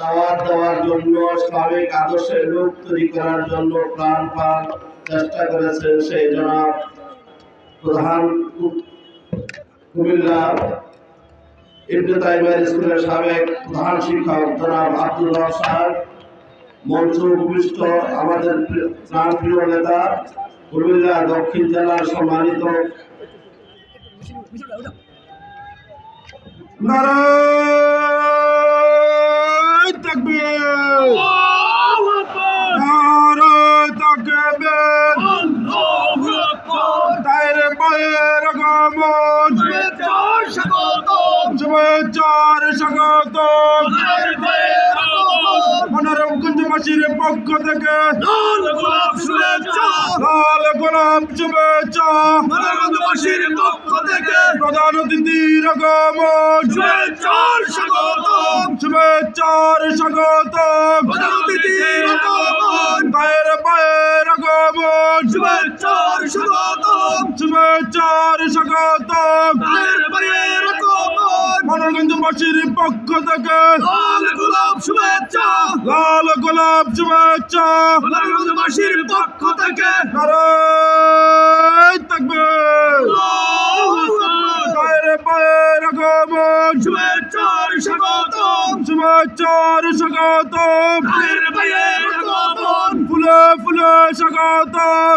দাওয়াত দেওয়ার জন্য ইসলামিক আদর্শের লোক তৈরি করার জন্য প্রাণ পান চেষ্টা করেছেন সেই জনাব প্রধান কুমিল্লা ইবনে স্কুলের সাবেক প্রধান শিক্ষক জনাব আব্দুল্লাহ সাহেব, মঞ্চ উপবিষ্ট আমাদের প্রিয়- প্রাণ প্রিয় নেতা, কুমিল্লা দক্ষিণ জেলার সম্মানিত নারায় তাকবীর তাইরে পায়ের আগমন শুভেচ্ছার স্বাগতম মনোরম কুঞ্জবাসীর পক্ষ থেকে লাল গোলাপ শুভেচ্ছা প্রধান অতিথির আগমন শুভেচ্ছার স্বাগতম পায়ের শুভেচ্ছার স্বাগতম। মনোরঞ্জনবাসীর পক্ষ থেকে লাল গোলাপ শুভেচ্ছা। লাল গোলাপ শুভেচ্ছা। মনোরঞ্জনবাসীর পক্ষ থেকে। পায়ের আগমন শুভেচ্ছার স্বাগতম। শুভেচ্ছার স্বাগতম। ফুলে ফুলে স্বাগতম।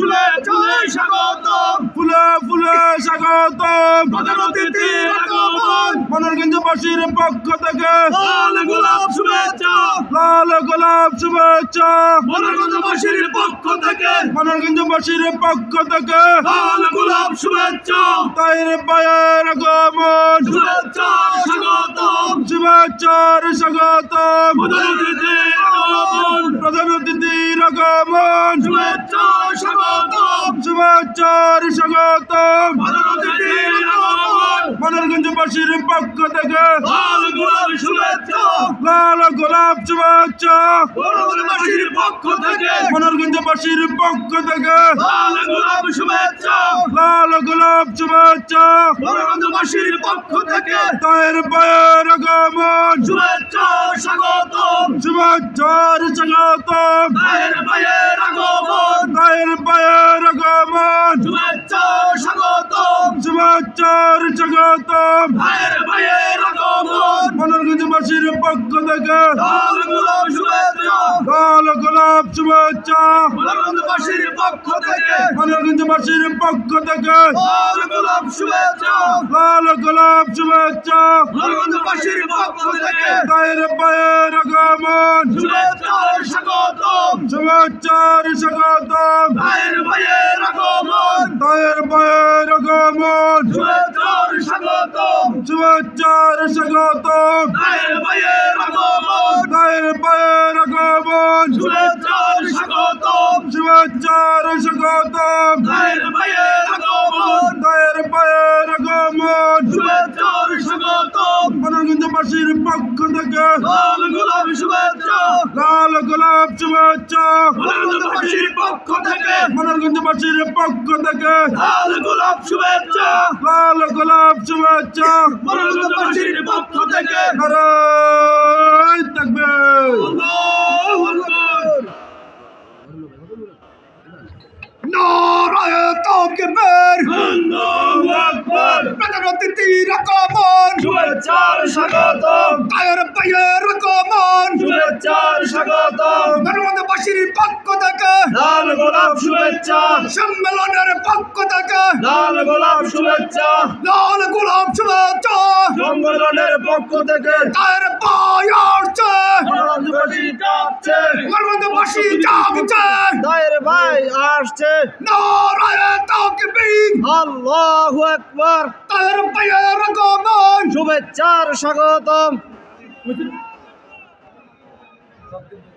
ফুলে ফুলে স্বাগতম। ফুলে ফুলে স্বাগতম। প্রধান অতিথির আগমন। মনোরঞ্জনবাসীর পক্ষ থেকে লাল গোলাপ শুভেচ্ছা। লাল গোলাপ শুভেচ্ছা। মনোরঞ্জনবাসীর পক্ষ থেকে মনোরঞ্জনবাসীর পক্ষ থেকে লাল গোলাপ শুভেচ্ছা। তাইর পায়ের আগমন। স্বাগতম। শুভেচ্ছার স্বাগতম। প্রধান অতিথির আগমন। প্রধান আগমন। শুভেচ্ছার স্বাগতম। শুভেচ্ছার স্বাগতম। অতিথির পক্ষ থেকে লাল গোলাপ শুভেচ্ছা। লাল গোলাপ শুভেচ্ছা। মনোরঞ্জনবাসীর পক্ষ থেকে মনোরঞ্জনবাসীর পক্ষ থেকে লাল গোলাপ শুভেচ্ছা। লাল গোলাপ শুভেচ্ছা। মনোরঞ্জনবাসীর পক্ষ থেকে তাইর পায়ের আগমন। শুভেচ্ছার শুভেচ্ছার স্বাগতম ভাইয়ের ভাইয়ের আগমন তাইর পায়ের আগমন শুভেচ্ছার স্বাগতম। শুভেচ্ছার স্বাগতম। ভাইয়ের ভাইয়ের আগমন মনোরঞ্জনবাসীর পক্ষ থেকে লাল গোলাপ শুভেচ্ছা। লাল গোলাপ শুভেচ্ছা। মনোরঞ্জনবাসীর পক্ষ থেকে মনোরঞ্জনবাসীর পক্ষ থেকে লাল গোলাপ শুভেচ্ছা। লাল গোলাপ শুভেচ্ছা মনোরঞ্জনবাসীর পক্ষ থেকে তাইর পায়ের আগমন শুভেচ্ছার স্বাগতম। শুভেচ্ছার স্বাগতম। ভাইয়ের ভাইয়ের আগমন তাইর পায়ের আগমন শুভেচ্ছার স্বাগতম। শুভেচ্ছার স্বাগতম। ভাইয়ের ভাইয়ের আগমন তাইর পায়ের আগমন শুভেচ্ছার স্বাগতম। শুভেচ্ছার স্বাগতম। ভাইয়ের ভাইয়ের মনোরঞ্জনবাসীর পক্ষ থেকে লাল গোলাপ শুভেচ্ছা। লাল গোলাপ শুভেচ্ছা। মনোরঞ্জনবাসীর পক্ষ থেকে। মনোরঞ্জনবাসীর পক্ষ থেকে লাল গোলাপ শুভেচ্ছা। লাল গোলাপ শুভেচ্ছা। মনোরঞ্জনবাসীর পক্ষ থেকে নারায় তাকবীর আল্লাহু আকবার নারায়ে তাকবীর আল্লাহু আকবার। প্রধান অতিথির আগমন শুভেচ্ছার স্বাগতম। পায়ের পায়ের আগমন শুভেচ্ছার স্বাগতম। ধর্মবাসীর পক্ষ থেকে। লাল গোলাপ শুভেচ্ছা। সম্মেলনের পক্ষ থেকে। লাল গোলাপ শুভেচ্ছা। লাল গোলাপ শুভেচ্ছা। সম্মেলনের পক্ষ থেকে। পায়ের পায় ভাই আসছে। আল্লাহু আগমন শুভেচ্ছার স্বাগতম।